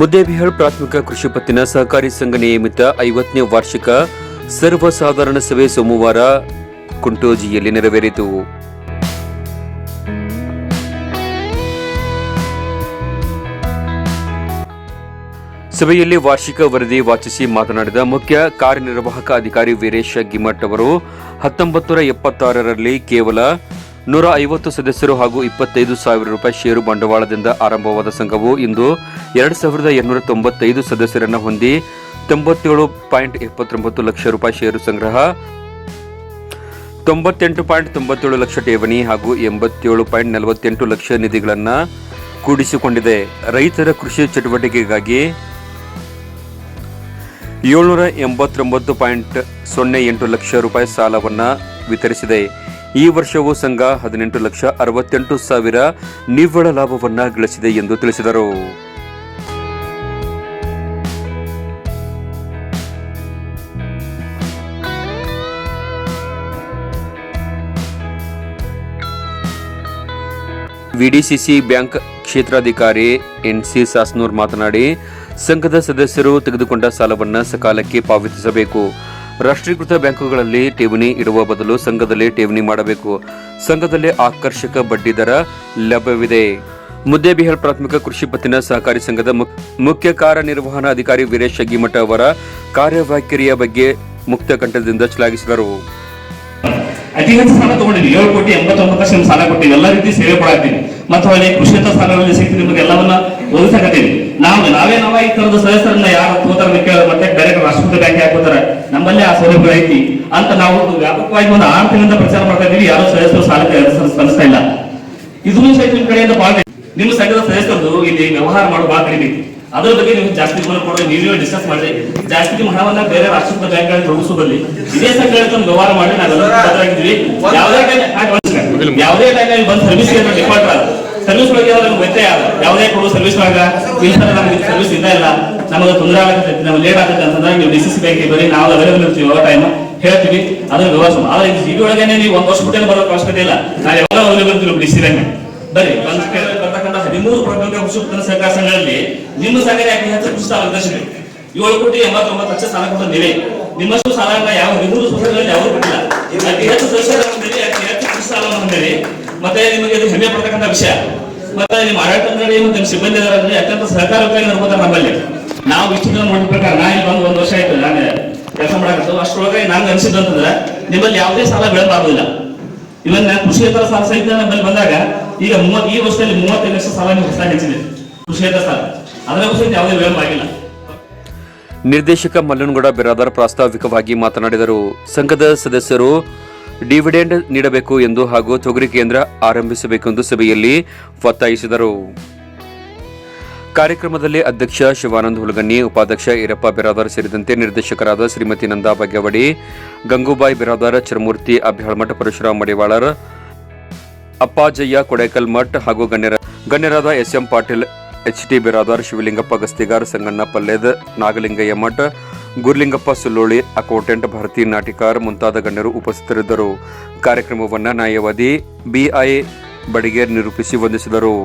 ಮುದ್ದೇಬಿಹಾಳ್ ಪ್ರಾಥಮಿಕ ಕೃಷಿ ಪತ್ತಿನ ಸಹಕಾರಿ ಸಂಘ ನಿಯಮಿತ ಐವತ್ತನೇ ವಾರ್ಷಿಕ ಸರ್ವಸಾಧಾರಣ ಸಭೆ ಸೋಮವಾರ ಕುಂಟೋಜಿಯಲ್ಲಿ ನೆರವೇರಿತು. ಸಭೆಯಲ್ಲಿ ವಾರ್ಷಿಕ ವರದಿ ವಾಚಿಸಿ ಮಾತನಾಡಿದ ಮುಖ್ಯ ಕಾರ್ಯನಿರ್ವಾಹಕ ಅಧಿಕಾರಿ ವೀರೇಶ ಗಿಮ್ಮಟ್ ಅವರು ಹತ್ತೊಂಬತ್ತು ಎಪ್ಪತ್ತಾರರಲ್ಲಿ ಕೇವಲ ನೂರ ಐವತ್ತು ಸದಸ್ಯರು ಹಾಗೂ ಇಪ್ಪತ್ತೈದು ಸಾವಿರ ರೂಪಾಯಿ ಷೇರು ಬಂಡವಾಳದಿಂದ ಆರಂಭವಾದ ಸಂಘವು ಇಂದು ಎರಡು ಸಾವಿರದ ಎರಡುನೂರ ತೊಂಬತ್ತೈದು ಸದಸ್ಯರನ್ನು ಹೊಂದಿ ತೊಂಬತ್ತೇಳು ಪಾಯಿಂಟ್ ಎಪ್ಪತ್ತೊಂಬತ್ತು ಲಕ್ಷ ರೂಪಾಯಿ ಷೇರು ಸಂಗ್ರಹ, ತೊಂಬತ್ತೆಂಟು ಪಾಯಿಂಟ್ ತೊಂಬತ್ತೇಳು ಲಕ್ಷ ಠೇವಣಿ ಹಾಗೂ ಎಂಬತ್ತೇಳು ಪಾಯಿಂಟ್ ನಲವತ್ತೆಂಟು ಲಕ್ಷ ನಿಧಿಗಳನ್ನು ಕೂಡಿಸಿಕೊಂಡಿದೆ. ರೈತರ ಕೃಷಿ ಚಟುವಟಿಕೆಗಾಗಿ ಏಳ್ನೂರ ಎಂಬತ್ತೊಂಬತ್ತು ಪಾಯಿಂಟ್ ಸೊನ್ನೆ ಎಂಟು ಲಕ್ಷ ರೂಪಾಯಿ ಸಾಲವನ್ನು ವಿತರಿಸಿದೆ. ಈ ವರ್ಷವೂ ಸಂಘ ಹದಿನೆಂಟು ಲಕ್ಷ ಅರವತ್ತೆಂಟು ಸಾವಿರ ನಿವ್ವಳ ಲಾಭವನ್ನು ಗಳಿಸಿದೆ ಎಂದು ತಿಳಿಸಿದರು. ವಿಡಿಸಿಸಿ ಬ್ಯಾಂಕ್ ಕ್ಷೇತ್ರಾಧಿಕಾರಿ ಎನ್ಸಿ ಸಾಸ್ನೂರ್ ಮಾತನಾಡಿ, ಸಂಘದ ಸದಸ್ಯರು ತೆಗೆದುಕೊಂಡ ಸಾಲವನ್ನು ಸಕಾಲಕ್ಕೆ ಪಾವತಿಸಬೇಕು. ರಾಷ್ಟ್ರೀಕೃತ ಬ್ಯಾಂಕುಗಳಲ್ಲಿ ಠೇವಣಿ ಇಡುವ ಬದಲು ಸಂಘದಲ್ಲಿ ಠೇವಣಿ ಮಾಡಬೇಕು. ಸಂಘದಲ್ಲಿ ಆಕರ್ಷಕ ಬಡ್ಡಿ ದರ ಲಭ್ಯವಿದೆ. ಮುದ್ದೇಬಿಹಾಳ್ ಪ್ರಾಥಮಿಕ ಕೃಷಿ ಪತ್ತಿನ ಸಹಕಾರಿ ಸಂಘದ ಮುಖ್ಯ ಕಾರ್ಯನಿರ್ವಹಣಾಧಿಕಾರಿ ವೀರೇಶ್ ಅಗ್ಗಿಮಠ ಅವರ ಕಾರ್ಯವೈಖರಿಯ ಬಗ್ಗೆ ಮುಕ್ತ ಕಂಠದಿಂದ ಶ್ಲಾಘಿಸಿದರು. ಅತಿ ಹೆಚ್ಚು ಸಾಲ ತಗೊಂಡಿದ್ವಿ ಏಳು ಕೋಟಿ ಎಂಬತ್ತೊಂಬತ್ತು ನಿಮ್ಗೆ ಸಾಲ ಕೊಟ್ಟಿವಿ ಎಲ್ಲ ರೀತಿ ಸೇವೆ ಕೊಡಾಕ್ತೀವಿ ಮತ್ತು ಅಲ್ಲಿ ಕೃಷಿ ಸಾಲಗಳಲ್ಲಿ ಸಿಕ್ಕಿ ನಿಮಗೆ ಎಲ್ಲವನ್ನ ಒದಗಿಸಕತ್ತೀವಿ ನಾವು, ನಾವೇ ನಾವ ಈ ತರದ ಸದಸ್ಯರನ್ನ ಯಾರು ಮತ್ತೆ ರಾಷ್ಟ್ರೀಕೃತ ಬ್ಯಾಂಕ್ ಹಾಕೋತಾರ. ನಮ್ಮಲ್ಲೇ ಆ ಸೌಲಭ್ಯ ಐತಿ ಅಂತ ನಾವು ವ್ಯಾಪಕವಾಗಿ ಒಂದು ಆರು ತಿಂಗಳಿಂದ ಪ್ರಚಾರ ಮಾಡ್ತಾ ಇದೀವಿ ಯಾರೋ ಸದಸ್ಯರು ಸಾಲಕ್ಕೆ ಸ್ಪಂದಿಸ್ತಾ ಇಲ್ಲ. ಇದನ್ನು ಸಹಿತ ನಿಮ್ ಕಡೆಯಿಂದ ಭಾಳ ನಿಮ್ಮ ಸಂಘದ ಸದಸ್ಯರದು ಇಲ್ಲಿ ವ್ಯವಹಾರ ಮಾಡೋ ಭಾಗ ಕಡಿಮೆ ಐತಿ. ಅದ್ರ ಬಗ್ಗೆ ನೀವು ಜಾಸ್ತಿ ಗಮನ ಕೊಡೋದು ನೀವೇ ಡಿಸ್ಕಸ್ ಮಾಡಿ ಜಾಸ್ತಿ ನಿಮ್ಮ ಹಣವನ್ನ ಬೇರೆ ರಾಷ್ಟ್ರೀಕೃತ ಬ್ಯಾಂಕ್ಗಳಲ್ಲಿ ತೊಡಗಿಸೋದಲ್ಲಿ ಇದೇ ಸಂಘ ವ್ಯವಹಾರ ಮಾಡಿ ನಾವೆಲ್ಲ ಬದ್ಧರಾಗಿದ್ದೀವಿ ಯಾವುದೇ ಯಾವುದೇ ಟೈಮ್ ಬಂದು ಸರ್ವಿಸ್ ಡಿಪಾರ್ಟ್ ಸರ್ವಿಸ್ ಒಳಗೆ ವ್ಯತ್ಯಯ ಆದ. ಯಾವುದೇ ಕೊಡುವ ಸರ್ವಿಸ್ ಒಳಗ ಇಲ್ಲ. ನಮ್ಗೆ ಸರ್ವಿಸ್ ಇಲ್ಲ ಇಲ್ಲ. ನಮಗೆ ತೊಂದರೆ ಆಗುತ್ತೆ, ನಮ್ಗೆ ಲೇಟ್ ಆಗುತ್ತೆ ಅಂತಂದ್ರೆ ನೀವು ಡಿ ಸಿ ಸಿ ಬರೀ ನಾವು ಅವೈಲೇಬಲ್ ಇರ್ತೀವಿ ಯಾವ ಟೈಮ್ ಹೇಳ್ತೀವಿ ಅದನ್ನ ವ್ಯವಸ್ಥೆ ಆದ್ರೆ ಈ ಒಳಗೇನೆ ನೀವು ಒಂದು ವರ್ಷ ಬಿಟ್ಟೆ ಬರೋ ಅವಶ್ಯಕತೆ ಇಲ್ಲ. ನಾವು ಯಾವಾಗ ಅವೈಲೇಬಲ್ ಇರ್ತೀವಿ ಡಿ ಸಿ ಬರೀ ಬರ್ತಕ್ಕಂಥ ಹದಿಮೂರು ಪ್ರಾಥಮಿಕ ಕೃಷಿ ಸಹಕಾರ ಸಂಘಗಳಲ್ಲಿ ನಿಮ್ಮ ಸಂಘದ ಯಾಕೆ ಹೆಚ್ಚು ಕೃಷಿ ಸಾಲ ವಿತರಿಸಿದೆ ಏಳು ಕೋಟಿ ಎಂಬತ್ತೊಂಬತ್ತು ಲಕ್ಷ ಸಾಲ ಕೊಟ್ಟ ನೀವೇ ನಿಮ್ಮಷ್ಟು ಸಾಲ ಯಾವ ಹದಿಮೂರು ಸಂಘಗಳಲ್ಲಿ ಯಾವ ಕೊಟ್ಟಿಲ್ಲ. ಅತಿ ಹೆಚ್ಚು ಸದಸ್ಯರ ಹೊಂದಿರಿ ಅತಿ ಹೆಚ್ಚು ಕೃಷಿ ಸಾಲವನ್ನು ಹೊಂದಿರಿ ಮತ್ತೆ ನಿಮಗೆ ಇದು ಹೆಮ್ಮೆ ಪಡ್ತಕ್ಕಂಥ ವಿಷಯ. ಮತ್ತೆ ನಿಮ್ಮ ಆಡಳಿತ ಮಂಡಳಿ ಮತ್ತು ನಿಮ್ಮ ಸಿಬ್ಬಂದಿ ಅತ್ಯಂತ ನಡ್ಕೋತಾರೆ ನಮ್ಮಲ್ಲಿ. ನಾವು ಇಷ್ಟು ಜನ ನೋಡಿದ ಪ್ರಕಾರ ನಾ ಇಲ್ಲಿ ಬಂದು ಒಂದು ವರ್ಷ ಆಯ್ತು, ನಾನು ಕೆಲಸ ಮಾಡಕತ್ತು ಅಷ್ಟರೊಳಗೆ ನಂಗೆ ಅನ್ಸಿದ್ದು ಅಂತಂದ್ರೆ, ನಿಮ್ಮಲ್ಲಿ ಯಾವುದೇ ಸಾಲ ಬೆಳೆದಾಗುದಿಲ್ಲ ಇವನ್ ನಾನು ಕೃಷಿಯೇತರ ಸಾಲ ಸಹಿತ ನಮ್ಮಲ್ಲಿ ಬಂದಾಗ, ಈಗ ಮೂವತ್ ಈ ವರ್ಷದಲ್ಲಿ ಮೂವತ್ತೈದು ಲಕ್ಷ ಸಾಲ ನೀವು ಹೊಸದಾಗಿ ಹೆಚ್ಚಿದೆ. ಕೃಷಿಯೇತರ ಸಾಲ. ಅದರ ಸಹಿತ ಯಾವುದೇ ವಿಳಂಬ ಆಗಿಲ್ಲ. ನಿರ್ದೇಶಕ ಮಲ್ಲನಗೌಡ ಬಿರಾದರ್ ಪ್ರಾಸ್ತಾವಿಕವಾಗಿ ಮಾತನಾಡಿದರು. ಸಂಘದ ಸದಸ್ಯರು ಡಿವಿಡೆಂಡ್ ನೀಡಬೇಕು ಎಂದು ಹಾಗೂ ತೊಗರಿ ಕೇಂದ್ರ ಆರಂಭಿಸಬೇಕೆಂದು ಸಭೆಯಲ್ಲಿ ಒತ್ತಾಯಿಸಿದರು. ಕಾರ್ಯಕ್ರಮದಲ್ಲಿ ಅಧ್ಯಕ್ಷ ಶಿವಾನಂದ ಹುಲಗನ್ನಿ, ಉಪಾಧ್ಯಕ್ಷ ಈರಪ್ಪ ಬಿರಾದರ್ ಸೇರಿದಂತೆ ನಿರ್ದೇಶಕರಾದ ಶ್ರೀಮತಿ ನಂದಾ ಭಾಗ್ಯವಡಿ ಗಂಗೂಬಾಯಿ ಬಿರಾದರ್, ಚರಮೂರ್ತಿ ಅಭ್ಯಾಳ್ಮಠ ಪರಶುರಾಮ್ ಮಡಿವಾಳರ್, ಅಪ್ಪಾಜಯ್ಯ ಕೊಡೈಕಲ್ ಮಠ್ ಹಾಗೂ ಗಣ್ಯರ, ಗಣ್ಯರಾದ S M Patil H T Biradar, Shivalingappa Gastigar, Sanganna Palled, Nagalingayya Math, Gurlingappa Sulloli, accountant Bharati Natikar ಮುಂತಾದ ಗಣ್ಯರು ಉಪಸ್ಥಿತರಿದ್ದರು. ಕಾರ್ಯಕ್ರಮವನ್ನು ನ್ಯಾಯವಾದಿ ಬಿಐ ಬಡಿಗೇರ್ ನಿರೂಪಿಸಿ ವಂದಿಸಿದರು.